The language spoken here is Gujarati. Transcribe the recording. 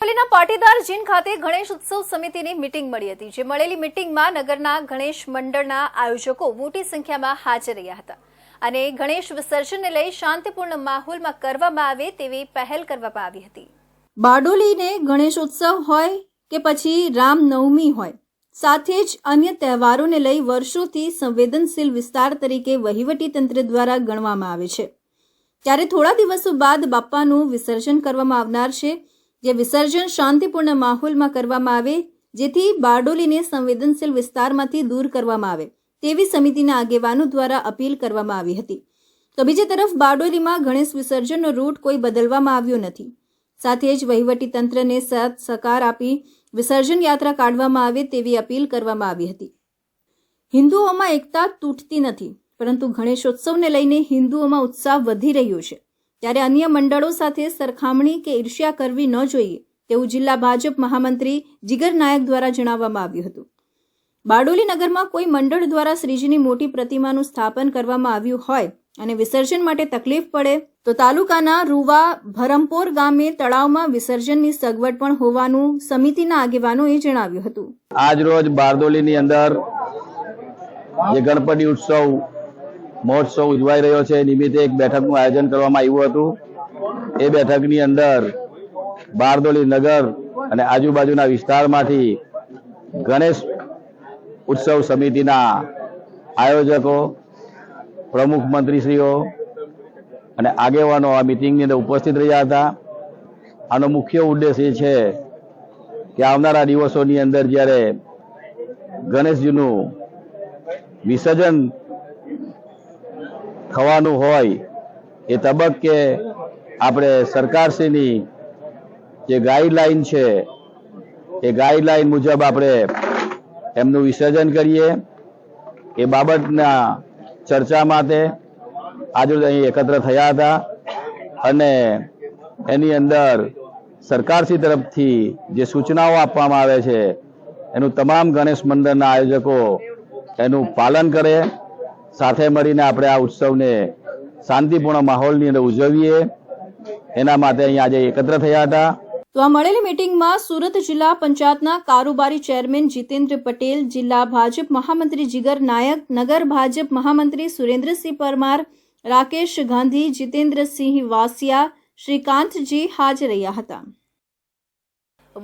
અમરેલીના પાટીદાર જીન ખાતે ગણેશ ઉત્સવ સમિતિની મીટિંગ મળી હતી, જે મળેલી મીટિંગમાં નગરના ગણેશ મંડળના આયોજકો મોટી સંખ્યામાં હાજર રહ્યા હતા અને ગણેશ વિસર્જનને લઈ શાંતિપૂર્ણ માહોલમાં કરવામાં આવે તેવી પહેલ કરવામાં આવી હતી. બારડોલીને ગણેશ ઉત્સવ હોય કે પછી રામનવમી હોય, સાથે જ અન્ય તહેવારોને લઈ વર્ષોથી સંવેદનશીલ વિસ્તાર તરીકે વહીવટી તંત્ર દ્વારા ગણવામાં આવે છે. ત્યારે થોડા દિવસો બાદ બાપ્પાનું વિસર્જન કરવામાં આવનાર છે. જે વિસર્જન શાંતિપૂર્ણ માહોલમાં કરવામાં આવે, જેથી બારડોલીને સંવેદનશીલ વિસ્તારમાંથી દૂર કરવામાં આવે, તેવી સમિતિના આગેવાનો દ્વારા અપીલ કરવામાં આવી હતી. તો બીજી તરફ બારડોલીમાં ગણેશ વિસર્જનનો રૂટ કોઈ બદલવામાં આવ્યો નથી. સાથે જ વહીવટી તંત્રને સાથ સહકાર આપી વિસર્જન યાત્રા કાઢવામાં આવે તેવી અપીલ કરવામાં આવી હતી. હિન્દુઓમાં એકતા તૂટતી નથી, પરંતુ ગણેશોત્સવને લઈને હિન્દુઓમાં ઉત્સાહ વધી રહ્યો છે. ત્યારે અન્ય મંડળો સાથે સરખામણી કે ઈર્ષ્યા કરવી ન જોઈએ તેવું જિલ્લા ભાજપ મહામંત્રી જીગર નાયક દ્વારા જણાવવામાં આવ્યું હતું. બારડોલી નગરમાં કોઈ મંડળ દ્વારા શ્રીજીની મોટી પ્રતિમાનું સ્થાપન કરવામાં આવ્યું હોય અને વિસર્જન માટે તકલીફ પડે તો તાલુકાના રૂવા ભરમપોર ગામે તળાવમાં વિસર્જનની સગવડ પણ હોવાનું સમિતિના આગેવાનોએ જણાવ્યું હતું. આજ રોજ બારડોલીની અંદર જે ગણપતિ ઉત્સવ મહોત્સવ ઉજવાઈ રહ્યો છે. નિમિત્તે એક બેઠકનું આયોજન કરવામાં આવ્યું હતું. એ બેઠકની અંદર બારડોલી નગર અને આજુબાજુના વિસ્તારમાંથી ગણેશ ઉત્સવ સમિતિના આયોજકો, પ્રમુખ મંત્રીશ્રીઓ અને આગેવાનો આ મિટિંગની અંદર ઉપસ્થિત રહ્યા હતા. આનો મુખ્ય ઉદ્દેશ એ છે કે આવનારા દિવસોની અંદર જ્યારે ગણેશજીનું વિસર્જન થવાનું હોય એ તબક્કે આપણે સરકારશ્રીની જે ગાઈડલાઈન છે, એ ગાઈડલાઈન મુજબ આપણે એમનું વિસર્જન કરીએ. એ બાબતના ચર્ચા માટે આજે અહીં એકત્ર થયા હતા અને એની અંદર સરકારશ્રી તરફથી જે સૂચનાઓ આપવામાં આવે છે, એનું તમામ ગણેશ મંદિરના આયોજકો એનું પાલન કરે. સાથે મળીને આપણે આ ઉત્સવને શાંતિપૂર્ણ માહોલની અંદર ઉજવીએ. એના માટે અહીંયા આજે એકત્ર થયા હતા. તો આ મળેલી મીટિંગમાં સુરત જિલ્લા પંચાયતના કારોબારી ચેરમેન જીતેન્દ્ર પટેલ, જિલ્લા ભાજપ મહામંત્રી જીગર નાયક, નગર ભાજપ મહામંત્રી સુરેન્દ્રસિંહ પરમાર, રાકેશ ગાંધી, જીતેન્દ્રસિંહ વાસિયા, શ્રીકાંતજી હાજર રહ્યા હતા.